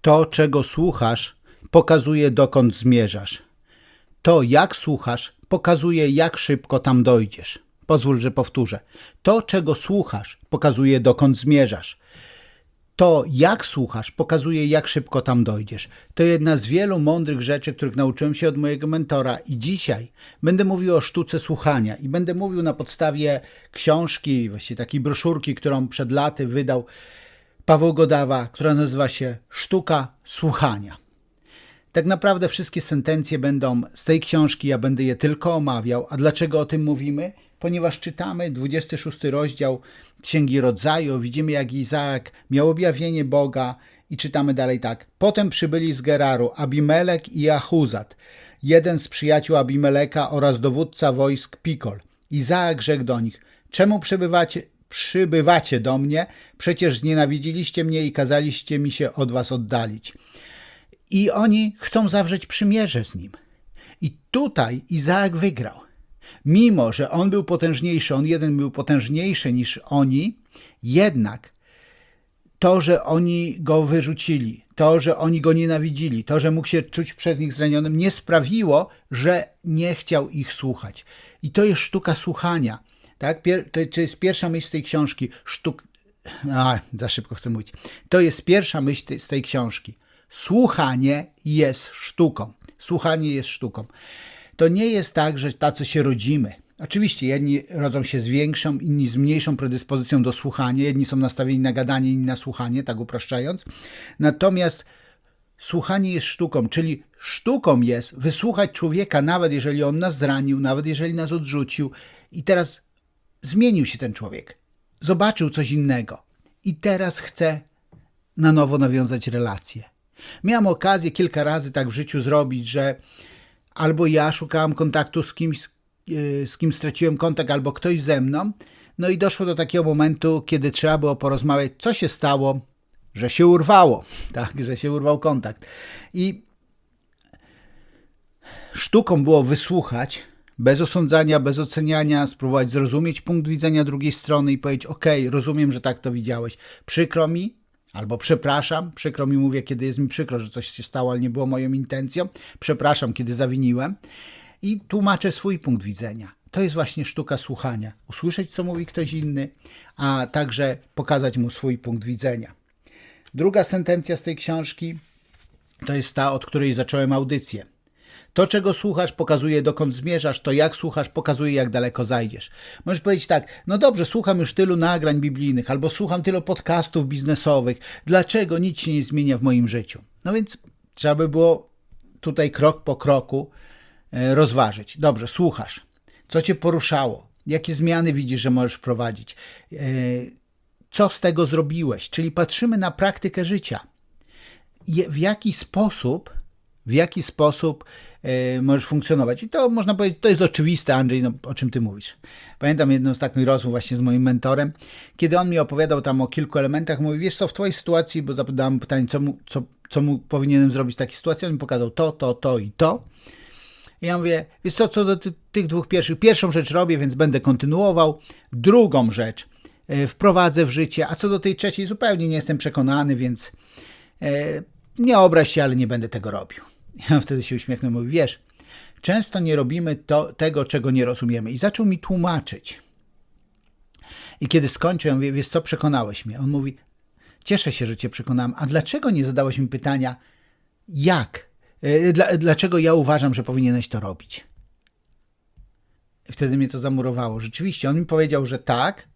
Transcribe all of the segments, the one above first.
To, czego słuchasz, pokazuje dokąd zmierzasz. To, jak słuchasz, pokazuje, jak szybko tam dojdziesz. Pozwól, że powtórzę. To, czego słuchasz, pokazuje, dokąd zmierzasz. To, jak słuchasz, pokazuje, jak szybko tam dojdziesz. To jedna z wielu mądrych rzeczy, których nauczyłem się od mojego mentora, i dzisiaj będę mówił o sztuce słuchania. I będę mówił na podstawie książki, właściwie takiej broszurki, którą przed laty wydał Paweł Godawa, która nazywa się Sztuka Słuchania. Tak naprawdę wszystkie sentencje będą z tej książki, ja będę je tylko omawiał. A dlaczego o tym mówimy? Ponieważ czytamy 26 rozdział Księgi Rodzaju, widzimy jak Izaak miał objawienie Boga i czytamy dalej tak. Potem przybyli z Geraru Abimelek i Achuzat, jeden z przyjaciół Abimeleka oraz dowódca wojsk Pikol. Izaak rzekł do nich, czemu przybywacie, przybywacie do mnie? Przecież znienawidziliście mnie i kazaliście mi się od was oddalić. I oni chcą zawrzeć przymierze z nim. I tutaj Izaak wygrał. Mimo, że on był potężniejszy, on jeden był potężniejszy niż oni, jednak to, że oni go wyrzucili, to, że oni go nienawidzili, to, że mógł się czuć przez nich zranionym, nie sprawiło, że nie chciał ich słuchać. I to jest sztuka słuchania. Tak? To jest pierwsza myśl z tej książki. Sztuk... A, za szybko chcę mówić. To jest pierwsza myśl z tej książki. Słuchanie jest sztuką. Słuchanie jest sztuką. To nie jest tak, że tacy się rodzimy. Oczywiście jedni rodzą się z większą, inni z mniejszą predyspozycją do słuchania, jedni są nastawieni na gadanie, inni na słuchanie, tak upraszczając. Natomiast słuchanie jest sztuką, czyli sztuką jest wysłuchać człowieka, nawet jeżeli on nas zranił, nawet jeżeli nas odrzucił i teraz zmienił się ten człowiek. Zobaczył coś innego i teraz chce na nowo nawiązać relacje. Miałem okazję kilka razy tak w życiu zrobić, że albo ja szukałem kontaktu z kimś, e, z kim straciłem kontakt, albo ktoś ze mną. No i doszło do takiego momentu, kiedy trzeba było porozmawiać, co się stało, że się urwało, tak, że się urwał kontakt. I sztuką było wysłuchać, bez osądzania, bez oceniania, spróbować zrozumieć punkt widzenia drugiej strony i powiedzieć: OK, rozumiem, że tak to widziałeś. Przykro mi, Albo przepraszam, przykro mi mówię, kiedy jest mi przykro, że coś się stało, ale nie było moją intencją. Przepraszam, kiedy zawiniłem. I tłumaczę swój punkt widzenia. To jest właśnie sztuka słuchania. Usłyszeć, co mówi ktoś inny, a także pokazać mu swój punkt widzenia. Druga sentencja z tej książki to jest ta, od której zacząłem audycję. To, czego słuchasz, pokazuje dokąd zmierzasz, to jak słuchasz, pokazuje jak daleko zajdziesz. Możesz powiedzieć tak, no dobrze, słucham już tylu nagrań biblijnych, albo słucham tylu podcastów biznesowych, dlaczego nic się nie zmienia w moim życiu? No więc trzeba by było tutaj krok po kroku e, rozważyć. Dobrze, słuchasz. Co cię poruszało? Jakie zmiany widzisz, że możesz wprowadzić? E, co z tego zrobiłeś? Czyli patrzymy na praktykę życia. W jaki sposób w jaki sposób możesz funkcjonować. I to można powiedzieć, to jest oczywiste, Andrzej, no, o czym ty mówisz. Pamiętam jedną z takich rozmów właśnie z moim mentorem, kiedy on mi opowiadał tam o kilku elementach, mówi, wiesz co, w twojej sytuacji, bo zapytałem pytanie, co mu, co, co mu powinienem zrobić w takiej sytuacji, on mi pokazał to, to, to i to. I ja mówię, wiesz co, co do ty, tych dwóch pierwszych, pierwszą rzecz robię, więc będę kontynuował, drugą rzecz y, wprowadzę w życie, a co do tej trzeciej zupełnie nie jestem przekonany, więc y, nie obraź się, ale nie będę tego robił. Ja wtedy się uśmiechnął i mówi, wiesz, często nie robimy to, tego, czego nie rozumiemy. I zaczął mi tłumaczyć. I kiedy skończył, ja mówię, wiesz co, przekonałeś mnie. On mówi, cieszę się, że cię przekonałem, a dlaczego nie zadałeś mi pytania, jak? E, dla, dlaczego ja uważam, że powinieneś to robić? Wtedy mnie to zamurowało. Rzeczywiście, on mi powiedział, że tak,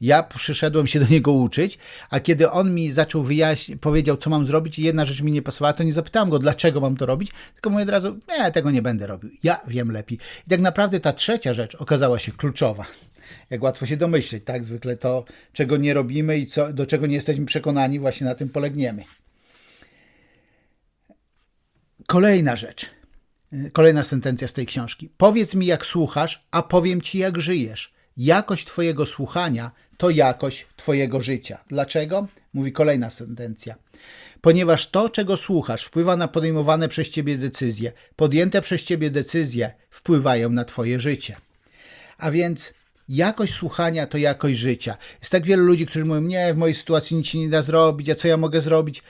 ja przyszedłem się do niego uczyć, a kiedy on mi zaczął wyjaśnić, powiedział, co mam zrobić i jedna rzecz mi nie pasowała, to nie zapytałem go, dlaczego mam to robić, tylko mówię od razu, nie, tego nie będę robił. Ja wiem lepiej. I tak naprawdę ta trzecia rzecz okazała się kluczowa. Jak łatwo się domyśleć, tak? Zwykle to, czego nie robimy i co, do czego nie jesteśmy przekonani, właśnie na tym polegniemy. Kolejna rzecz. Kolejna sentencja z tej książki. Powiedz mi, jak słuchasz, a powiem ci, jak żyjesz. Jakość Twojego słuchania to jakość Twojego życia. Dlaczego? Mówi kolejna sentencja. Ponieważ to, czego słuchasz, wpływa na podejmowane przez Ciebie decyzje. Podjęte przez Ciebie decyzje wpływają na Twoje życie. A więc jakość słuchania to jakość życia. Jest tak wielu ludzi, którzy mówią, nie, w mojej sytuacji nic się nie da zrobić, a co ja mogę zrobić?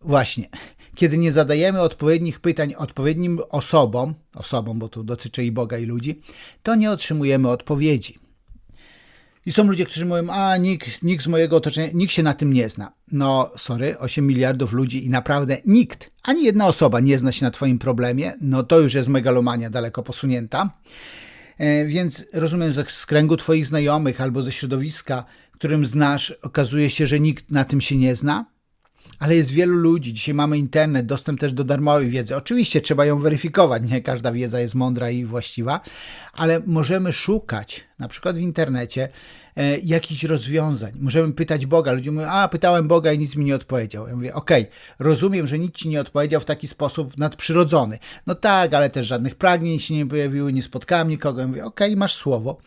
Właśnie, kiedy nie zadajemy odpowiednich pytań odpowiednim osobom, osobom, bo tu dotyczy i Boga, i ludzi, to nie otrzymujemy odpowiedzi. I są ludzie, którzy mówią, a nikt, nikt z mojego otoczenia, nikt się na tym nie zna. No, sorry, 8 miliardów ludzi i naprawdę nikt, ani jedna osoba nie zna się na Twoim problemie, no to już jest megalomania daleko posunięta. E, więc rozumiem, że z kręgu Twoich znajomych albo ze środowiska, którym znasz, okazuje się, że nikt na tym się nie zna, ale jest wielu ludzi. Dzisiaj mamy internet, dostęp też do darmowej wiedzy. Oczywiście trzeba ją weryfikować, nie każda wiedza jest mądra i właściwa, ale możemy szukać, na przykład w internecie, e, jakichś rozwiązań. Możemy pytać Boga. Ludzie mówią, a pytałem Boga i nic mi nie odpowiedział. Ja mówię, okej, okay, rozumiem, że nic ci nie odpowiedział w taki sposób nadprzyrodzony. No tak, ale też żadnych pragnień się nie pojawiły, nie spotkałem nikogo. Ja mówię, okej, okay, masz słowo.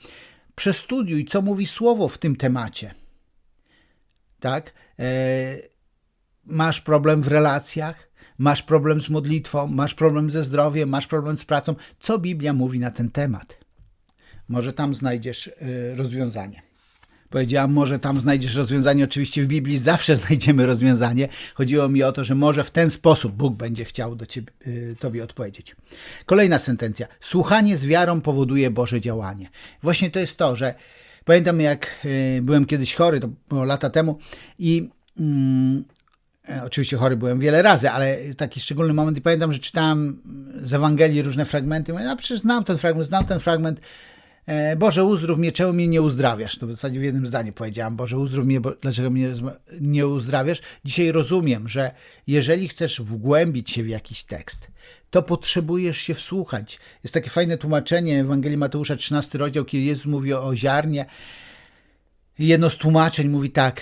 Przestudiuj, co mówi słowo w tym temacie. Tak? E, masz problem w relacjach, masz problem z modlitwą, masz problem ze zdrowiem, masz problem z pracą. Co Biblia mówi na ten temat? Może tam znajdziesz y, rozwiązanie. Powiedziałam, może tam znajdziesz rozwiązanie. Oczywiście w Biblii zawsze znajdziemy rozwiązanie. Chodziło mi o to, że może w ten sposób Bóg będzie chciał do ciebie, y, tobie odpowiedzieć. Kolejna sentencja. Słuchanie z wiarą powoduje Boże działanie. Właśnie to jest to, że pamiętam jak y, byłem kiedyś chory, to było lata temu i mm, oczywiście chory byłem wiele razy, ale taki szczególny moment i pamiętam, że czytałem z Ewangelii różne fragmenty. Mówię, no przecież znam ten fragment, znam ten fragment. E, Boże, uzdrów mnie, czemu mnie nie uzdrawiasz? To w zasadzie w jednym zdaniu powiedziałam, Boże, uzdrów mnie, bo, dlaczego mnie nie uzdrawiasz? Dzisiaj rozumiem, że jeżeli chcesz wgłębić się w jakiś tekst, to potrzebujesz się wsłuchać. Jest takie fajne tłumaczenie Ewangelii Mateusza, 13 rozdział, kiedy Jezus mówi o ziarnie. Jedno z tłumaczeń mówi tak,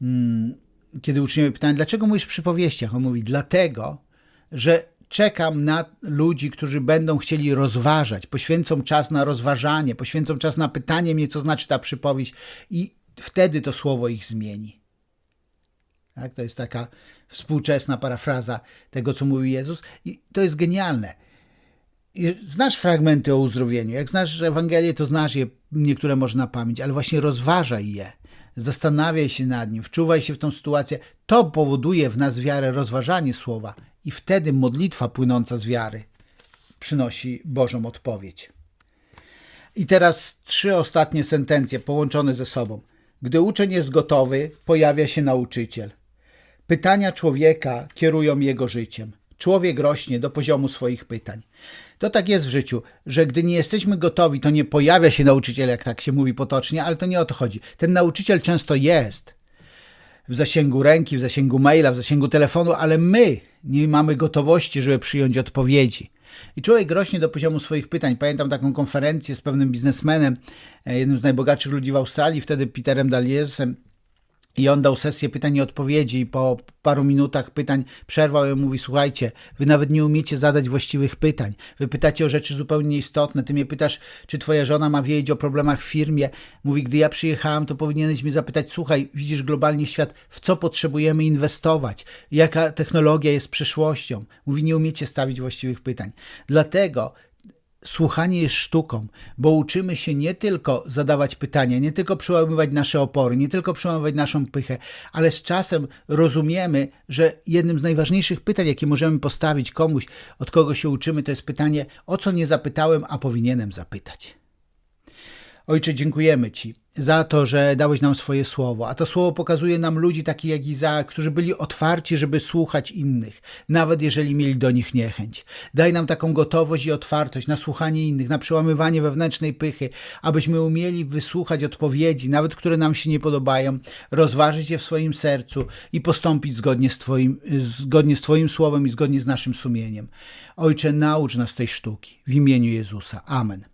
hmm, kiedy uczniowie pytają, dlaczego mówisz w przypowieściach? On mówi, dlatego, że czekam na ludzi, którzy będą chcieli rozważać, poświęcą czas na rozważanie, poświęcą czas na pytanie mnie, co znaczy ta przypowieść i wtedy to słowo ich zmieni. Tak? To jest taka współczesna parafraza tego, co mówi Jezus i to jest genialne. Znasz fragmenty o uzdrowieniu. Jak znasz Ewangelię, to znasz je niektóre może na pamięć, ale właśnie rozważaj je zastanawiaj się nad nim, wczuwaj się w tą sytuację. To powoduje w nas wiarę, rozważanie słowa i wtedy modlitwa płynąca z wiary przynosi Bożą odpowiedź. I teraz trzy ostatnie sentencje połączone ze sobą. Gdy uczeń jest gotowy, pojawia się nauczyciel. Pytania człowieka kierują jego życiem. Człowiek rośnie do poziomu swoich pytań. To tak jest w życiu, że gdy nie jesteśmy gotowi, to nie pojawia się nauczyciel, jak tak się mówi potocznie, ale to nie o to chodzi. Ten nauczyciel często jest w zasięgu ręki, w zasięgu maila, w zasięgu telefonu, ale my nie mamy gotowości, żeby przyjąć odpowiedzi. I człowiek rośnie do poziomu swoich pytań. Pamiętam taką konferencję z pewnym biznesmenem, e, jednym z najbogatszych ludzi w Australii, wtedy Peterem Daliesem, i on dał sesję pytań i odpowiedzi i po paru minutach pytań przerwał i mówi, słuchajcie, wy nawet nie umiecie zadać właściwych pytań. Wy pytacie o rzeczy zupełnie nieistotne. Ty mnie pytasz, czy twoja żona ma wiedzieć o problemach w firmie. Mówi, gdy ja przyjechałem, to powinieneś mnie zapytać, słuchaj, widzisz globalnie świat, w co potrzebujemy inwestować? Jaka technologia jest przyszłością? Mówi, nie umiecie stawić właściwych pytań. Dlatego słuchanie jest sztuką, bo uczymy się nie tylko zadawać pytania, nie tylko przełamywać nasze opory, nie tylko przełamywać naszą pychę, ale z czasem rozumiemy, że jednym z najważniejszych pytań, jakie możemy postawić komuś, od kogo się uczymy, to jest pytanie, o co nie zapytałem, a powinienem zapytać. Ojcze, dziękujemy Ci za to, że dałeś nam swoje słowo, a to słowo pokazuje nam ludzi takich jak Izaak, którzy byli otwarci, żeby słuchać innych, nawet jeżeli mieli do nich niechęć. Daj nam taką gotowość i otwartość na słuchanie innych, na przełamywanie wewnętrznej pychy, abyśmy umieli wysłuchać odpowiedzi, nawet które nam się nie podobają, rozważyć je w swoim sercu i postąpić zgodnie z Twoim, zgodnie z twoim słowem i zgodnie z naszym sumieniem. Ojcze, naucz nas tej sztuki. W imieniu Jezusa. Amen.